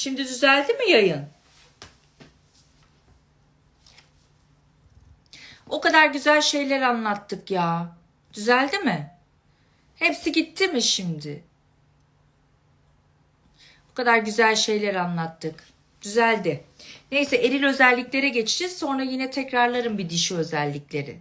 Şimdi düzeldi mi yayın? O kadar güzel şeyler anlattık ya. Düzeldi mi? Hepsi gitti mi şimdi? O kadar güzel şeyler anlattık. Düzeldi. Neyse eril özelliklere geçeceğiz. Sonra yine tekrarlarım bir dişi özellikleri.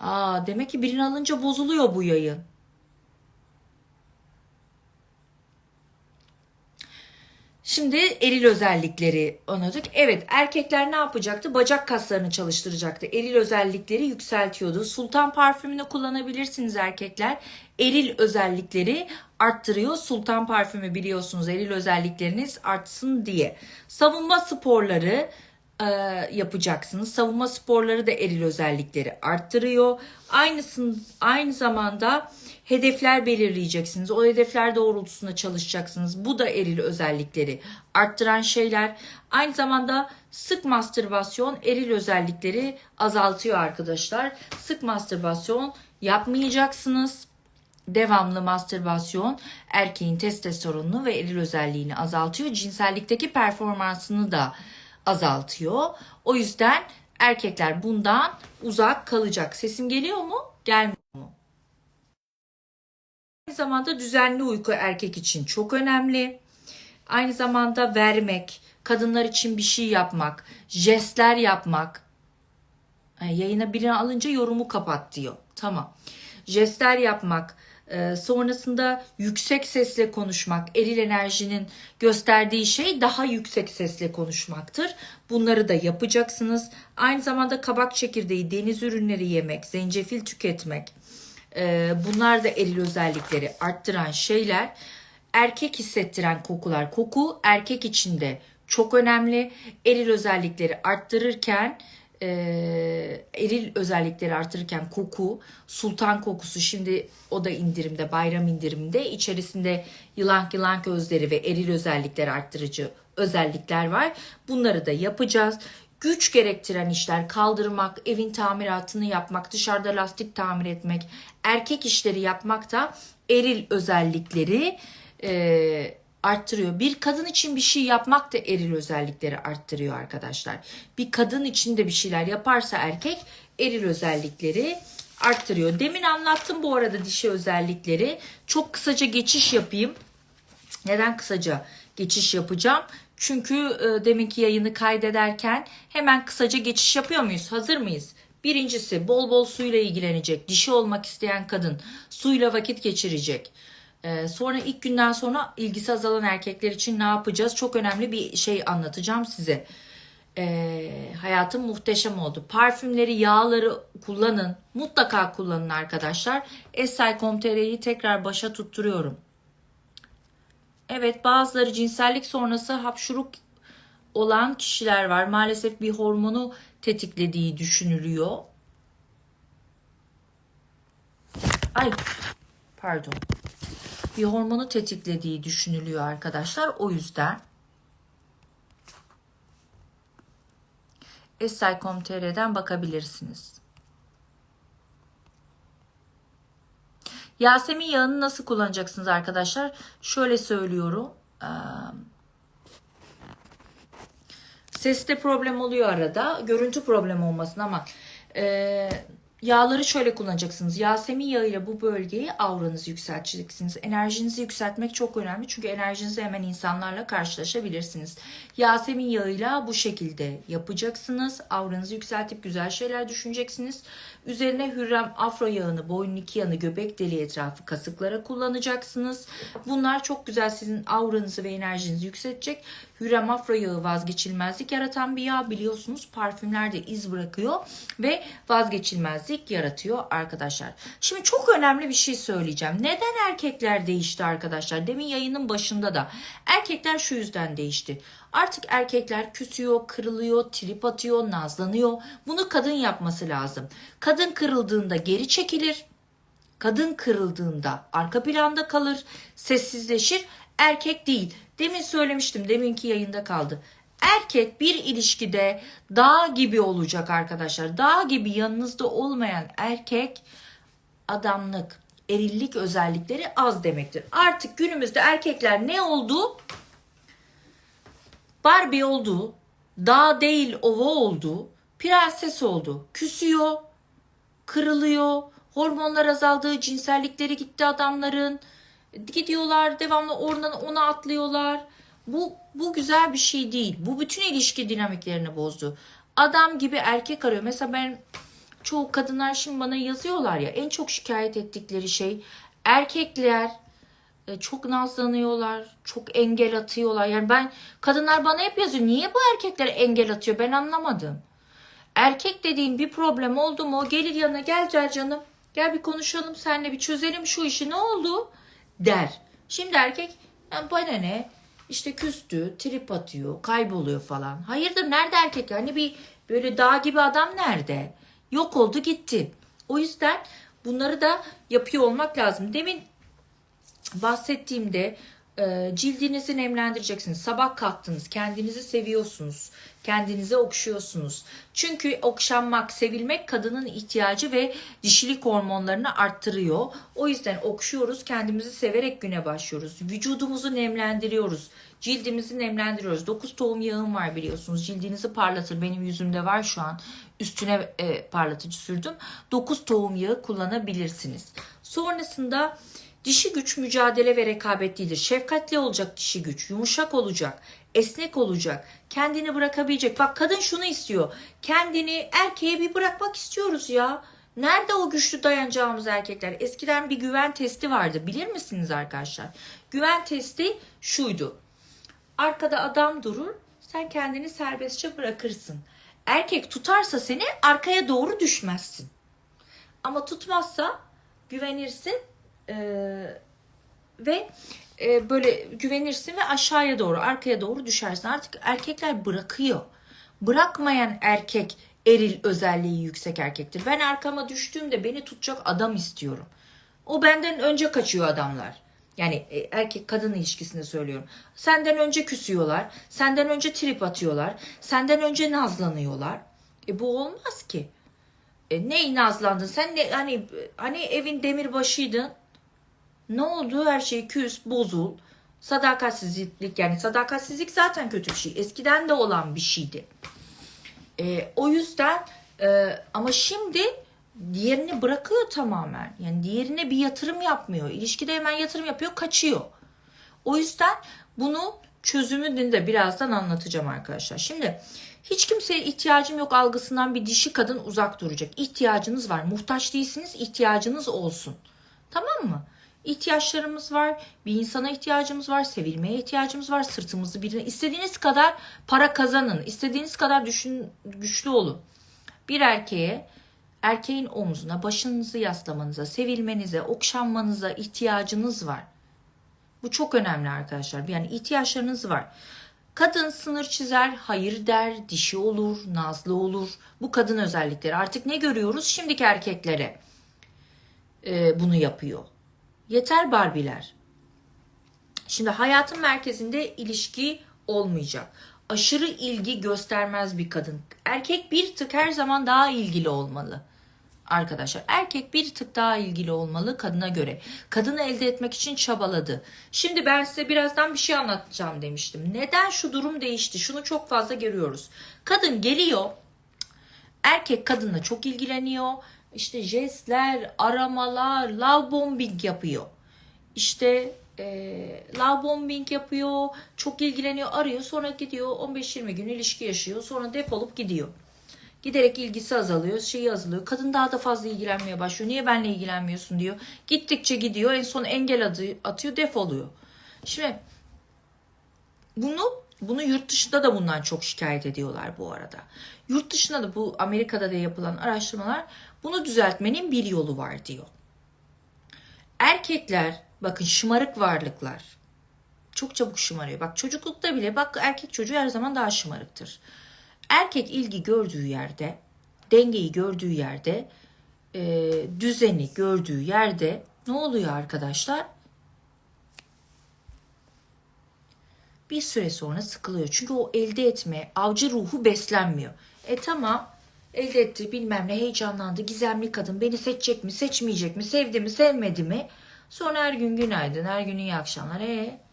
Aa, demek ki birini alınca bozuluyor bu yayın. Şimdi eril özellikleri anladık. Evet erkekler ne yapacaktı? Bacak kaslarını çalıştıracaktı. Eril özellikleri yükseltiyordu. Sultan parfümünü kullanabilirsiniz erkekler. Eril özellikleri arttırıyor. Sultan parfümü biliyorsunuz eril özellikleriniz artsın diye. Savunma sporları e, yapacaksınız. Savunma sporları da eril özellikleri arttırıyor. Aynısın, aynı zamanda hedefler belirleyeceksiniz. O hedefler doğrultusunda çalışacaksınız. Bu da eril özellikleri arttıran şeyler. Aynı zamanda sık mastürbasyon eril özellikleri azaltıyor arkadaşlar. Sık mastürbasyon yapmayacaksınız. Devamlı mastürbasyon erkeğin testosteronunu ve eril özelliğini azaltıyor. Cinsellikteki performansını da azaltıyor. O yüzden erkekler bundan uzak kalacak. Sesim geliyor mu? Gelmiyor mu? Aynı zamanda düzenli uyku erkek için çok önemli. Aynı zamanda vermek, kadınlar için bir şey yapmak, jestler yapmak. Ay, Yayına birini alınca yorumu kapat diyor. Tamam. Jestler yapmak, e, sonrasında yüksek sesle konuşmak, eril enerjinin gösterdiği şey daha yüksek sesle konuşmaktır. Bunları da yapacaksınız. Aynı zamanda kabak çekirdeği, deniz ürünleri yemek, zencefil tüketmek, e, bunlar da eril özellikleri arttıran şeyler. Erkek hissettiren kokular. Koku erkek içinde çok önemli. Eril özellikleri arttırırken e, eril özellikleri artırırken koku, sultan kokusu şimdi o da indirimde, bayram indiriminde. içerisinde yılan yılan gözleri ve eril özellikleri arttırıcı özellikler var. Bunları da yapacağız. Güç gerektiren işler kaldırmak, evin tamiratını yapmak, dışarıda lastik tamir etmek, erkek işleri yapmak da eril özellikleri e, arttırıyor. Bir kadın için bir şey yapmak da eril özellikleri arttırıyor arkadaşlar. Bir kadın için de bir şeyler yaparsa erkek eril özellikleri arttırıyor. Demin anlattım bu arada dişi özellikleri. Çok kısaca geçiş yapayım. Neden kısaca geçiş yapacağım? Çünkü e, deminki yayını kaydederken hemen kısaca geçiş yapıyor muyuz? Hazır mıyız? Birincisi bol bol suyla ilgilenecek. Dişi olmak isteyen kadın suyla vakit geçirecek. Ee, sonra ilk günden sonra ilgisi azalan erkekler için ne yapacağız? Çok önemli bir şey anlatacağım size. Ee, hayatım muhteşem oldu. Parfümleri, yağları kullanın. Mutlaka kullanın arkadaşlar. Esay.com.tr'yi tekrar başa tutturuyorum. Evet bazıları cinsellik sonrası hapşuruk olan kişiler var. Maalesef bir hormonu tetiklediği düşünülüyor. Ay pardon. Bir hormonu tetiklediği düşünülüyor arkadaşlar. O yüzden Esay.com.tr'den bakabilirsiniz. Yasemin yağını nasıl kullanacaksınız arkadaşlar? Şöyle söylüyorum. Ee, Seste problem oluyor arada. Görüntü problemi olmasın ama e, yağları şöyle kullanacaksınız. Yasemin yağıyla bu bölgeyi auranızı yükselteceksiniz. Enerjinizi yükseltmek çok önemli. Çünkü enerjinizi hemen insanlarla karşılaşabilirsiniz. Yasemin yağıyla bu şekilde yapacaksınız. Auranızı yükseltip güzel şeyler düşüneceksiniz. Üzerine Hürrem afro yağını, boynun iki yanı, göbek deliği etrafı kasıklara kullanacaksınız. Bunlar çok güzel sizin auranızı ve enerjinizi yükseltecek. Hürrem afro yağı vazgeçilmezlik yaratan bir yağ biliyorsunuz. Parfümlerde iz bırakıyor ve vazgeçilmezlik yaratıyor arkadaşlar. Şimdi çok önemli bir şey söyleyeceğim. Neden erkekler değişti arkadaşlar? Demin yayının başında da erkekler şu yüzden değişti. Artık erkekler küsüyor, kırılıyor, trip atıyor, nazlanıyor. Bunu kadın yapması lazım. Kadın kırıldığında geri çekilir. Kadın kırıldığında arka planda kalır, sessizleşir. Erkek değil. Demin söylemiştim, deminki yayında kaldı. Erkek bir ilişkide dağ gibi olacak arkadaşlar. Dağ gibi yanınızda olmayan erkek adamlık, erillik özellikleri az demektir. Artık günümüzde erkekler ne oldu? Barbie oldu. Dağ değil ova oldu. Prenses oldu. Küsüyor. Kırılıyor. Hormonlar azaldı. Cinsellikleri gitti adamların. Gidiyorlar devamlı oradan ona atlıyorlar. Bu, bu güzel bir şey değil. Bu bütün ilişki dinamiklerini bozdu. Adam gibi erkek arıyor. Mesela ben çoğu kadınlar şimdi bana yazıyorlar ya en çok şikayet ettikleri şey erkekler e, çok nazlanıyorlar, çok engel atıyorlar. Yani ben kadınlar bana hep yazıyor. Niye bu erkekler engel atıyor? Ben anlamadım. Erkek dediğin bir problem oldu mu o gelir yanına gel gel canım. Gel bir konuşalım seninle bir çözelim şu işi ne oldu der. Şimdi erkek "Ya bana ne işte küstü, trip atıyor, kayboluyor falan. Hayırdır nerede erkek? Hani bir böyle dağ gibi adam nerede? Yok oldu gitti. O yüzden bunları da yapıyor olmak lazım. Demin bahsettiğimde cildinizi nemlendireceksiniz. Sabah kalktınız, kendinizi seviyorsunuz, kendinize okşuyorsunuz. Çünkü okşanmak, sevilmek kadının ihtiyacı ve dişilik hormonlarını arttırıyor. O yüzden okşuyoruz, kendimizi severek güne başlıyoruz. Vücudumuzu nemlendiriyoruz, cildimizi nemlendiriyoruz. 9 tohum yağım var biliyorsunuz. Cildinizi parlatır. Benim yüzümde var şu an. Üstüne e, parlatıcı sürdüm. 9 tohum yağı kullanabilirsiniz. Sonrasında Dişi güç mücadele ve rekabetlidir. Şefkatli olacak dişi güç, yumuşak olacak, esnek olacak, kendini bırakabilecek. Bak kadın şunu istiyor. Kendini erkeğe bir bırakmak istiyoruz ya. Nerede o güçlü dayanacağımız erkekler? Eskiden bir güven testi vardı. Bilir misiniz arkadaşlar? Güven testi şuydu. Arkada adam durur, sen kendini serbestçe bırakırsın. Erkek tutarsa seni arkaya doğru düşmezsin. Ama tutmazsa güvenirsin ee, ve e, böyle güvenirsin ve aşağıya doğru arkaya doğru düşersin. Artık erkekler bırakıyor. Bırakmayan erkek eril özelliği yüksek erkektir. Ben arkama düştüğümde beni tutacak adam istiyorum. O benden önce kaçıyor adamlar. Yani e, erkek kadın ilişkisinde söylüyorum. Senden önce küsüyorlar. Senden önce trip atıyorlar. Senden önce nazlanıyorlar. E bu olmaz ki. E, neyi nazlandın? Sen ne hani hani evin demirbaşıydın. Ne oldu? Her şey küs, bozul. Sadakatsizlik yani sadakatsizlik zaten kötü bir şey. Eskiden de olan bir şeydi. E, o yüzden e, ama şimdi diğerini bırakıyor tamamen. Yani diğerine bir yatırım yapmıyor. İlişkide hemen yatırım yapıyor, kaçıyor. O yüzden bunu çözümünü de birazdan anlatacağım arkadaşlar. Şimdi hiç kimseye ihtiyacım yok algısından bir dişi kadın uzak duracak. İhtiyacınız var. Muhtaç değilsiniz, ihtiyacınız olsun. Tamam mı? İhtiyaçlarımız var. Bir insana ihtiyacımız var. Sevilmeye ihtiyacımız var. Sırtımızı birine istediğiniz kadar para kazanın. istediğiniz kadar düşün, güçlü olun. Bir erkeğe erkeğin omzuna başınızı yaslamanıza, sevilmenize, okşanmanıza ihtiyacınız var. Bu çok önemli arkadaşlar. Yani ihtiyaçlarınız var. Kadın sınır çizer, hayır der, dişi olur, nazlı olur. Bu kadın özellikleri. Artık ne görüyoruz? Şimdiki erkeklere e, bunu yapıyor. Yeter Barbiler. Şimdi hayatın merkezinde ilişki olmayacak. Aşırı ilgi göstermez bir kadın. Erkek bir tık her zaman daha ilgili olmalı. Arkadaşlar erkek bir tık daha ilgili olmalı kadına göre. Kadını elde etmek için çabaladı. Şimdi ben size birazdan bir şey anlatacağım demiştim. Neden şu durum değişti? Şunu çok fazla görüyoruz. Kadın geliyor. Erkek kadınla çok ilgileniyor işte jestler, aramalar, love bombing yapıyor. İşte e, love bombing yapıyor, çok ilgileniyor, arıyor, sonra gidiyor 15-20 gün ilişki yaşıyor, sonra defolup gidiyor. Giderek ilgisi azalıyor, şeyi azalıyor. Kadın daha da fazla ilgilenmeye başlıyor. Niye benimle ilgilenmiyorsun diyor. Gittikçe gidiyor, en son engel atıyor, defoluyor. Şimdi bunu bunu yurt dışında da bundan çok şikayet ediyorlar bu arada. Yurt dışında da bu Amerika'da da yapılan araştırmalar bunu düzeltmenin bir yolu var diyor. Erkekler bakın şımarık varlıklar. Çok çabuk şımarıyor. Bak çocuklukta bile bak erkek çocuğu her zaman daha şımarıktır. Erkek ilgi gördüğü yerde, dengeyi gördüğü yerde, e, düzeni gördüğü yerde ne oluyor arkadaşlar? Bir süre sonra sıkılıyor. Çünkü o elde etme, avcı ruhu beslenmiyor. E tamam elde etti bilmem ne heyecanlandı. Gizemli kadın beni seçecek mi seçmeyecek mi sevdi mi sevmedi mi? Sonra her gün günaydın her gün iyi akşamlar. E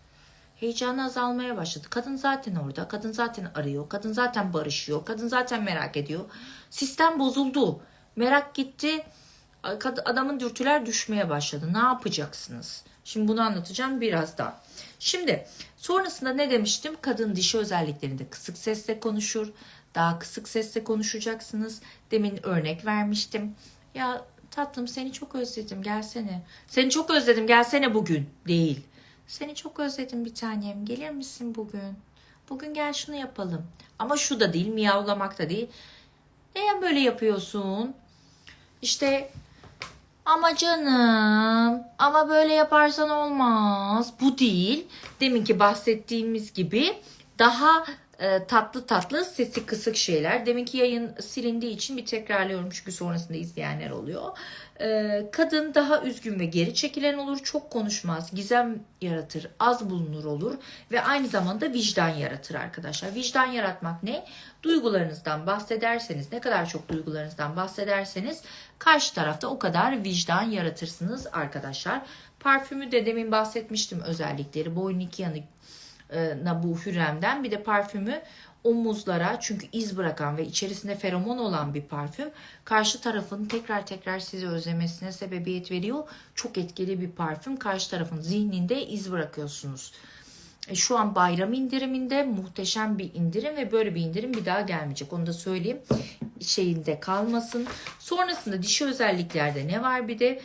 Heyecanı azalmaya başladı. Kadın zaten orada. Kadın zaten arıyor. Kadın zaten barışıyor. Kadın zaten merak ediyor. Sistem bozuldu. Merak gitti. Adamın dürtüler düşmeye başladı. Ne yapacaksınız? Şimdi bunu anlatacağım birazdan. Şimdi sonrasında ne demiştim? Kadın dişi özelliklerinde kısık sesle konuşur. Daha kısık sesle konuşacaksınız. Demin örnek vermiştim. Ya tatlım seni çok özledim gelsene. Seni çok özledim gelsene bugün. Değil. Seni çok özledim bir tanem. Gelir misin bugün? Bugün gel şunu yapalım. Ama şu da değil, miyavlamak da değil. Neden böyle yapıyorsun? İşte ama canım, ama böyle yaparsan olmaz. Bu değil. Deminki bahsettiğimiz gibi daha e, tatlı tatlı sesi kısık şeyler. Deminki yayın silindiği için bir tekrarlıyorum çünkü sonrasında izleyenler oluyor. E, kadın daha üzgün ve geri çekilen olur. Çok konuşmaz. Gizem yaratır. Az bulunur olur. Ve aynı zamanda vicdan yaratır arkadaşlar. Vicdan yaratmak ne? Duygularınızdan bahsederseniz, ne kadar çok duygularınızdan bahsederseniz karşı tarafta o kadar vicdan yaratırsınız arkadaşlar. Parfümü de demin bahsetmiştim özellikleri. Boyun iki yanı bu Hürrem'den bir de parfümü omuzlara çünkü iz bırakan ve içerisinde feromon olan bir parfüm karşı tarafın tekrar tekrar sizi özlemesine sebebiyet veriyor. Çok etkili bir parfüm. Karşı tarafın zihninde iz bırakıyorsunuz. E, Şu an bayram indiriminde muhteşem bir indirim ve böyle bir indirim bir daha gelmeyecek. Onu da söyleyeyim. Şeyinde kalmasın. Sonrasında dişi özelliklerde ne var bir de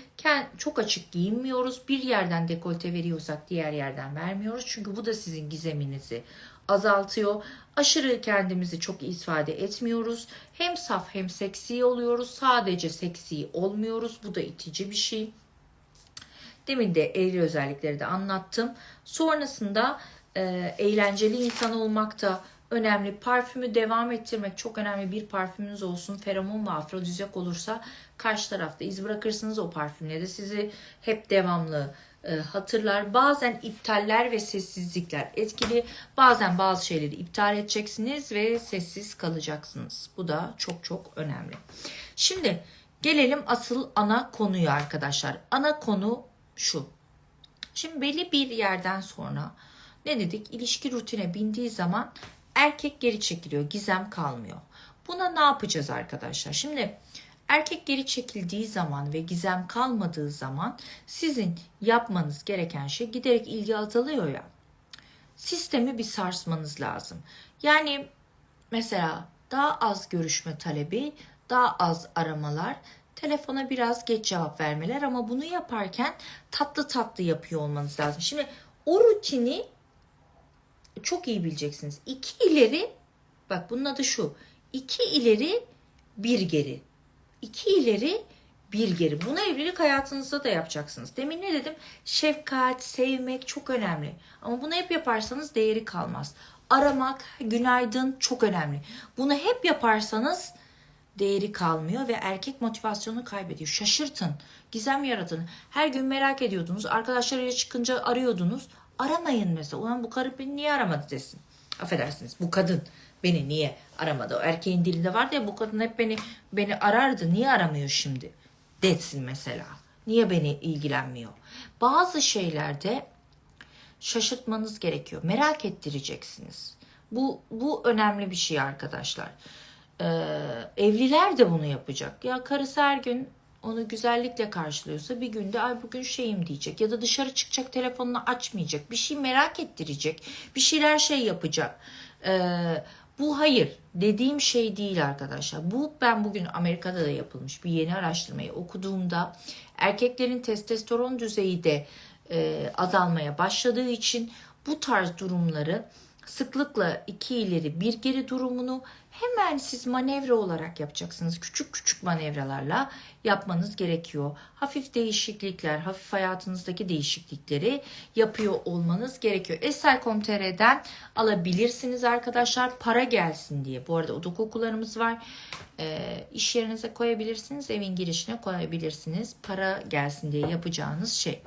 çok açık giyinmiyoruz. Bir yerden dekolte veriyorsak diğer yerden vermiyoruz. Çünkü bu da sizin gizeminizi azaltıyor. Aşırı kendimizi çok ifade etmiyoruz. Hem saf hem seksi oluyoruz. Sadece seksi olmuyoruz. Bu da itici bir şey. Demin de eğri özellikleri de anlattım. Sonrasında e, eğlenceli insan olmak da önemli. Parfümü devam ettirmek çok önemli. Bir parfümünüz olsun. Feromon ve afrodizyak olursa karşı tarafta iz bırakırsınız o parfümle de sizi hep devamlı e, hatırlar. Bazen iptaller ve sessizlikler etkili. Bazen bazı şeyleri iptal edeceksiniz ve sessiz kalacaksınız. Bu da çok çok önemli. Şimdi gelelim asıl ana konuya arkadaşlar. Ana konu şu. Şimdi belli bir yerden sonra ne dedik? İlişki rutine bindiği zaman erkek geri çekiliyor. Gizem kalmıyor. Buna ne yapacağız arkadaşlar? Şimdi erkek geri çekildiği zaman ve gizem kalmadığı zaman sizin yapmanız gereken şey giderek ilgi azalıyor ya. Sistemi bir sarsmanız lazım. Yani mesela daha az görüşme talebi, daha az aramalar, telefona biraz geç cevap vermeler ama bunu yaparken tatlı tatlı yapıyor olmanız lazım. Şimdi o rutini çok iyi bileceksiniz. İki ileri, bak bunun adı şu. İki ileri, bir geri. İki ileri, bir geri. Bunu evlilik hayatınızda da yapacaksınız. Demin ne dedim? Şefkat, sevmek çok önemli. Ama bunu hep yaparsanız değeri kalmaz. Aramak, günaydın çok önemli. Bunu hep yaparsanız değeri kalmıyor ve erkek motivasyonu kaybediyor. Şaşırtın, gizem yaratın. Her gün merak ediyordunuz. Arkadaşlarıyla çıkınca arıyordunuz. Aramayın mesela. Ulan bu karı beni niye aramadı desin. Affedersiniz bu kadın beni niye aramadı? O erkeğin dilinde vardı ya bu kadın hep beni beni arardı. Niye aramıyor şimdi? Desin mesela. Niye beni ilgilenmiyor? Bazı şeylerde şaşırtmanız gerekiyor. Merak ettireceksiniz. Bu bu önemli bir şey arkadaşlar. Ee, evliler de bunu yapacak. Ya karısı her gün onu güzellikle karşılıyorsa bir günde ay bugün şeyim diyecek ya da dışarı çıkacak telefonunu açmayacak bir şey merak ettirecek bir şeyler şey yapacak. Ee, bu hayır dediğim şey değil arkadaşlar. Bu ben bugün Amerika'da da yapılmış bir yeni araştırmayı okuduğumda erkeklerin testosteron düzeyi de e, azalmaya başladığı için bu tarz durumları sıklıkla iki ileri bir geri durumunu hemen siz manevra olarak yapacaksınız. Küçük küçük manevralarla yapmanız gerekiyor. Hafif değişiklikler, hafif hayatınızdaki değişiklikleri yapıyor olmanız gerekiyor. Eser.com.tr'den alabilirsiniz arkadaşlar. Para gelsin diye. Bu arada oda kokularımız var. E, iş yerinize koyabilirsiniz. Evin girişine koyabilirsiniz. Para gelsin diye yapacağınız şey.